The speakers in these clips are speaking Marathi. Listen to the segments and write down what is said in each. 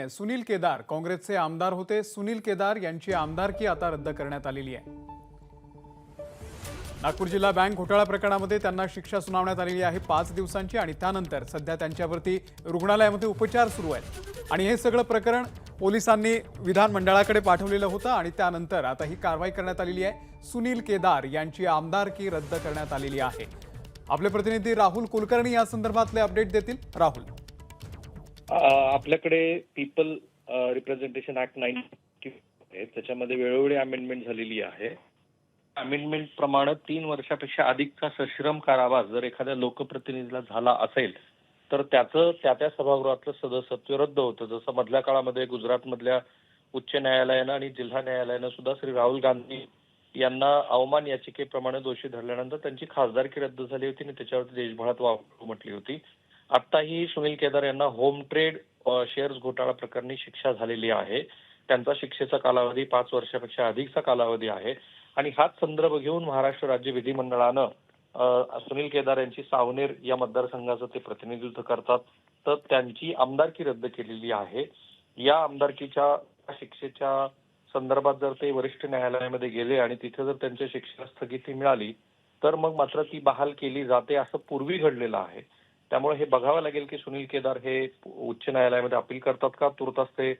सुनील केदार काँग्रेसचे आमदार होते. सुनील केदार यांची आमदारकी आता रद्द करण्यात आलेली आहे. नागपूर जिल्हा बँक घोटाळा प्रकरणामध्ये त्यांना शिक्षा सुनावण्यात आलेली आहे पाच दिवसांची आणि त्यानंतर सध्या त्यांच्यावरती रुग्णालयामध्ये उपचार सुरू आहेत. आणि हे सगळं प्रकरण पोलिसांनी विधानमंडळाकडे पाठवलेलं होतं आणि त्यानंतर आता ही कारवाई करण्यात आलेली आहे. सुनील केदार यांची आमदारकी रद्द करण्यात आलेली आहे. आपले प्रतिनिधी राहुल कुलकर्णी या संदर्भातले अपडेट देतील. राहुल. आपल्याकडे पीपल रिप्रेझेंटेशन ऍक्ट नाईन्टी आहे. त्याच्यामध्ये वेळोवेळी अमेंडमेंट झालेली आहे. अमेंडमेंट प्रमाणे तीन वर्षापेक्षा अधिकचा सश्रम कारावास जर एखाद्या लोकप्रतिनिधीला झाला असेल तर त्याचं त्या त्या सभागृहातलं सदस्यत्व रद्द होतं. जसं मधल्या काळामध्ये गुजरातमधल्या उच्च न्यायालयानं आणि जिल्हा न्यायालयानं सुद्धा श्री राहुल गांधी यांना अवमान याचिकेप्रमाणे दोषी धरल्यानंतर त्यांची खासदारकी रद्द झाली होती आणि त्याच्यावरती देशभरात वाव म्हटली होती. आत्ताही सुनील केदार यांना होम ट्रेड शेअर्स घोटाळा प्रकरणी शिक्षा झालेली आहे. त्यांचा शिक्षेचा कालावधी पाच वर्षापेक्षा अधिकचा कालावधी आहे. आणि हाच संदर्भ घेऊन महाराष्ट्र राज्य विधिमंडळानं सुनील केदार यांची सावनेर या मतदारसंघाचं ते प्रतिनिधित्व करतात. तर त्यांची आमदारकी रद्द केलेली आहे. या आमदारकीच्या शिक्षेच्या संदर्भात जर ते वरिष्ठ न्यायालयामध्ये गेले आणि तिथे जर त्यांच्या शिक्षेला स्थगिती मिळाली तर मग मात्र ती बहाल केली जाते असं पूर्वी घडलेलं आहे. त्यामुळे हे बघावं लागेल की सुनील केदार हे उच्च न्यायालयामध्ये अपील करतात का? तुर्तास ते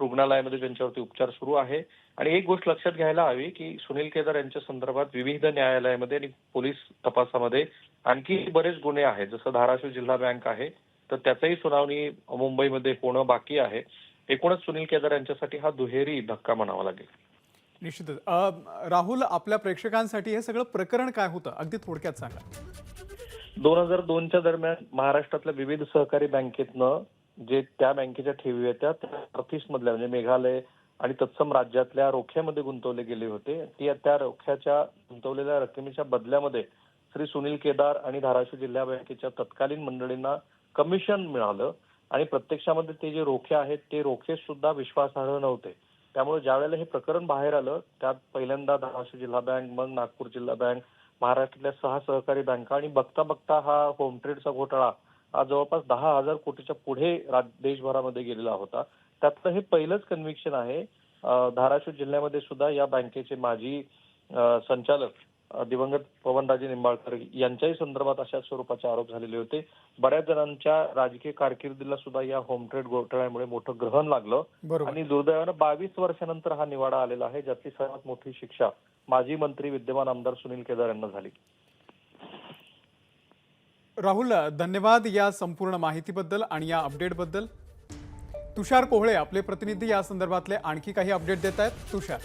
रुग्णालयामध्ये त्यांच्यावरती उपचार सुरू आहे. आणि एक गोष्ट लक्षात घ्यायला हवी की सुनील केदार यांच्या संदर्भात विविध न्यायालयामध्ये आणि पोलीस तपासामध्ये आणखी बरेच गुन्हे आहेत. जसं धाराशिव जिल्हा बँक आहे तर त्याचाही सुनावणी मुंबईमध्ये होणं बाकी आहे. एकूणच सुनील केदार यांच्यासाठी हा दुहेरी धक्का म्हणावा लागेल. निश्चितच. राहुल आपल्या प्रेक्षकांसाठी हे सगळं प्रकरण काय होतं? अगदी थोडक्यात सांगा. दोन हजार दोनच्या दरम्यान महाराष्ट्रातल्या विविध सहकारी बँकेतनं जे त्या बँकेच्या ठेवी होत्या त्या नॉर्थ मधल्या म्हणजे मेघालय आणि तत्सम राज्यातल्या रोख्यामध्ये गुंतवले गेले होते. ती त्या रोख्याच्या गुंतवलेल्या रकमेच्या बदल्यामध्ये श्री सुनील केदार आणि धाराशिव जिल्हा बँकेच्या तत्कालीन मंडळींना कमिशन मिळालं आणि प्रत्यक्षामध्ये ते जे रोखे आहेत ते रोखे सुद्धा विश्वासार्ह नव्हते. त्यामुळे ज्यावेळेला हे प्रकरण बाहेर आलं त्यात पहिल्यांदा धाराशिव जिल्हा बँक मग नागपूर जिल्हा बँक महाराष्ट्रातल्या सहा सहकारी बँका आणि बघता बघता हा होम ट्रेडचा घोटाळा हा जवळपास दहा हजार कोटीच्या पुढे राज- देशभरामध्ये गेलेला होता. त्यातलं हे पहिलंच कन्व्हिक्शन आहे. धाराशिव जिल्ह्यामध्ये सुद्धा या बँकेचे माजी संचालक दिवंगत पवनराजे निंबाळकर यांच्याही संदर्भात अशा स्वरूपाचे आरोप झालेले होते. बऱ्याच जणांच्या राजकीय कारकिर्दीला सुद्धा या होम ट्रेड घोटाळ्यामुळे मोठं ग्रहण लागलं. आणि दुर्दैवानं बावीस वर्षानंतर हा निवाडा आलेला आहे ज्याची सर्वात मोठी शिक्षा माजी मंत्री विद्यमान आमदार सुनील केदार यांना झाली. राहुल धन्यवाद या संपूर्ण माहितीबद्दल आणि या अपडेटबद्दल. तुषार कोहळे आपले प्रतिनिधी या संदर्भातले आणखी काही अपडेट देत आहेत. तुषार.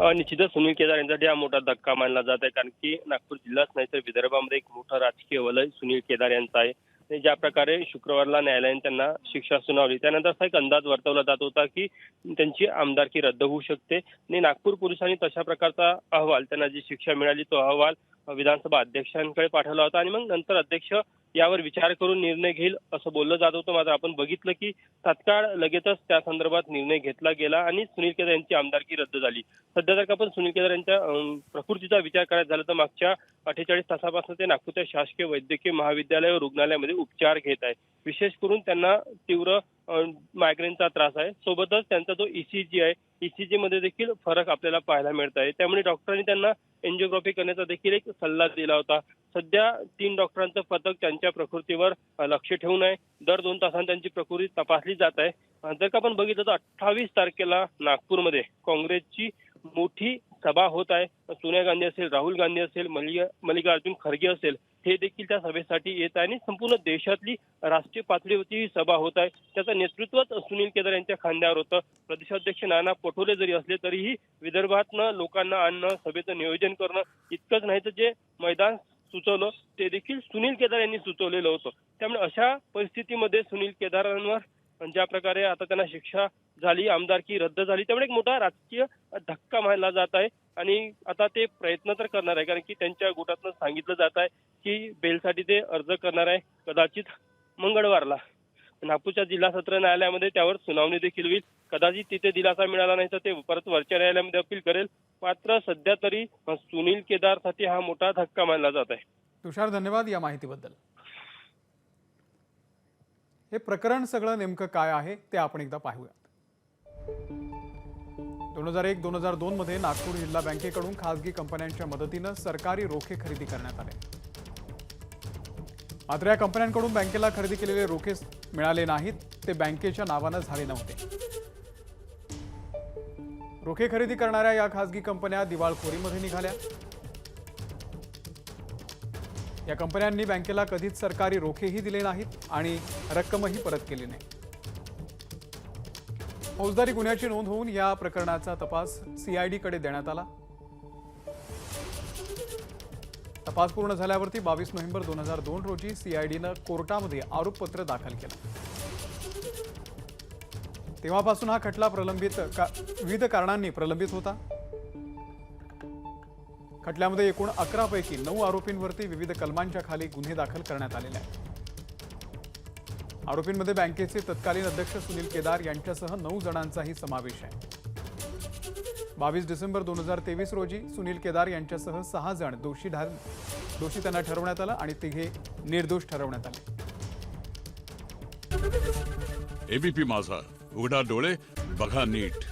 निश्चितच सुनील केदार यांच्यासाठी हा मोठा धक्का मानला जात आहे. कारण की नागपूर जिल्हाच नाही तर विदर्भामध्ये एक मोठा राजकीय वलय सुनील केदार यांचा आहे. ज्या प्रकारे शुक्रवारला न्यायालयाने त्यांना शिक्षा सुनावली त्यानंतर असा एक अंदाज वर्तवला जात होता की त्यांची आमदारकी रद्द होऊ शकते. आणि नागपूर पोलिसांनी तशा प्रकारचा अहवाल त्यांना जी शिक्षा मिळाली तो अहवाल विधानसभा अध्यक्षांकडे पाठवला होता. आणि मग नंतर अध्यक्ष यावर विचार करून निर्णय घेईल असं बोललं जात होतं. मात्र आपण बघितलं की तात्काळ लगेचच त्या संदर्भात निर्णय घेतला गेला आणि सुनील केदार यांची आमदारकी रद्द झाली. सध्या जर का आपण सुनील केदार यांच्या प्रकृतीचा विचार करायचा झाला तर मागच्या अठ्ठेचाळीस तासापासून ते नागपूरच्या शासकीय वैद्यकीय महाविद्यालय व रुग्णालयामध्ये उपचार घेत आहे विशेष करून त्यांना तीव्र मायग्रेनचा त्रास आहे. सोबतच त्यांचा जो ईसीजी आहे ईसीजी मध्ये देखील फरक आपल्याला पाहायला मिळत आहे. त्यामुळे डॉक्टरांनी त्यांना एन्जिओग्राफी करण्याचा देखील एक सल्ला दिला होता. सध्या तीन डॉक्टरांचं पथक त्यांच्या प्रकृतीवर लक्ष ठेवून आहे. दर दोन तासांनी त्यांची प्रकृती तपासली जात आहे. जर का आपण बघितलं तर अठ्ठावीस तारखेला नागपूरमध्ये काँग्रेसची मोठी सभा होत आहे. सोनिया गांधी असेल राहुल गांधी असेल मल्लिका मल्लिकार्जुन खरगे असेल हे देखील त्या सभेसाठी येत आहे. आणि संपूर्ण देशातली राष्ट्रीय पातळीवरची ही सभा होत आहे. त्याचं नेतृत्वच सुनील केदार यांच्या खांद्यावर होतं. प्रदेशाध्यक्ष नाना पटोले जरी असले तरीही विदर्भातनं लोकांना आणणं सभेचं नियोजन करणं इतकंच नाही तर जे मैदान सुचवलं ते देखील सुनील केदार यांनी सुचवलेलं होतं. त्यामुळे अशा परिस्थितीमध्ये सुनील केदारांवर ज्या प्रकारे आता त्यांना शिक्षा झाली आमदारकी रद्द झाली त्यामुळे एक मोठा राजकीय धक्का मानला जात आहे. आणि आता ते प्रयत्न तर करणार आहे कारण की त्यांच्या गोटातनं सांगितलं जात आहे की बेलसाठी ते अर्ज करणार आहे कदाचित मंगळवारला. नागपूरच्या जिल्हा सत्र न्यायालयामध्ये त्यावर सुनावणी देखील होईल. कदाचित तिथे दिलासा मिळाला नाही तर ते परत वरच्या न्यायालयामध्ये अपील करेल. मात्र सध्या तरी सुनील केदारसाठी हा मोठा धक्का मानला जात आहे. तुषार धन्यवाद या माहितीबद्दल. हे प्रकरण सगळं नेमकं काय आहे ते आपण एकदा पाहूयात. दोन हजार एक दोन हजार दोन मध्ये नागपूर जिल्हा बँकेकडून खासगी कंपन्यांच्या मदतीनं सरकारी रोखे खरेदी करण्यात आले. मात्र या कंपन्यांकडून बँकेला खरेदी केलेले रोखे मिळाले नाहीत ते बँकेच्या नावानं झाले नव्हते. रोखे खरेदी करणाऱ्या या खासगी कंपन्या दिवाळखोरीमध्ये निघाल्या. या कंपन्यांनी बँकेला कधीच सरकारी रोखेही दिले नाहीत आणि रक्कमही परत केली नाही. फौजदारी गुन्ह्याची नोंद होऊन या प्रकरणाचा तपास सीआयडीकडे देण्यात आला. तपास पूर्ण झाल्यावरती बावीस नोव्हेंबर दोन हजार दोन रोजी सीआयडीनं कोर्टामध्ये आरोपपत्र दाखल केलं. तेव्हापासून हा खटला प्रलंबित का विविध कारणांनी प्रलंबित होता. खटल्यामध्ये एकूण अकरापैकी नऊ आरोपींवरती विविध कलमांच्या खाली गुन्हे दाखल करण्यात आलेले आहेत. आरोपींमध्ये बँकेचे तत्कालीन अध्यक्ष सुनील केदार यांच्यासह नऊ जणांचाही समावेश आहे. बावीस डिसेंबर दोन हजार तेवीस रोजी सुनील केदार यांच्यासह सहा जण दोषी ढार दोषी त्यांना ठरवण्यात आलं आणि तिघे निर्दोष ठरवण्यात आले. एबीपी माझा. उघडा डोळे बघा नीट.